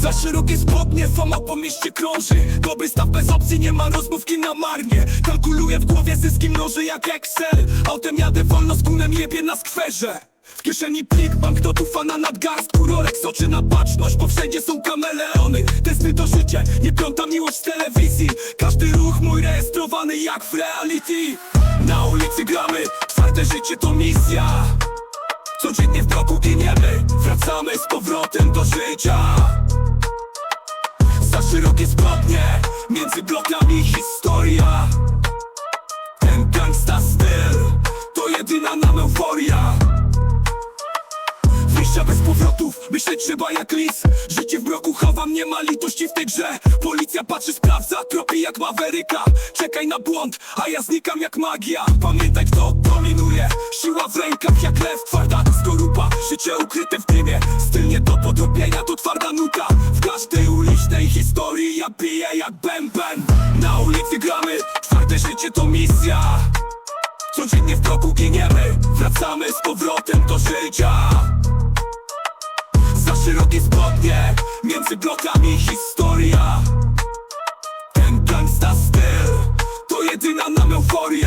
Za szerokie spodnie, fama po mieście krąży. Dobry staw bez opcji, nie ma rozmówki na marnie. Kalkuluję w głowie, zyski mnoży jak Excel. Autem jadę wolno, z gunem jebie na skwerze. W kieszeni plik banknotów, a na nadgarstku Rolex Oczy na baczność, bo wszędzie są kameleony. Testy to życie, nie piąta miłość z telewizji. Każdy ruch mój rejestrowany jak w reality. Na ulicy gramy, twarde życie to misja. Codziennie w bloku giniemy, wracamy z powrotem do życia Za szerokie spodnie, między blokami historia. Ten gangsta styl, to jedyna nam euforia. Wyjścia bez powrotów, myśleć trzeba jak lis. Życie w mroku chowam, nie ma litości w tej grze. Policja patrzy, sprawdza, tropi jak maweryka Czekaj na błąd, a ja znikam jak magia. Pamiętaj kto dominuje. Siła w rękach jak lew, twarda skorupa. Życie ukryte w dymie, styl nie do podrobienia To twarda nuta, w każdej ulicznej historii Ja piję jak bęben. Na ulicy gramy, czwarte życie to misja. Codziennie w kroku giniemy Wracamy z powrotem do życia. Za szerokie spodnie Między blokami historia. Ten gangsta styl To jedyna nam euforia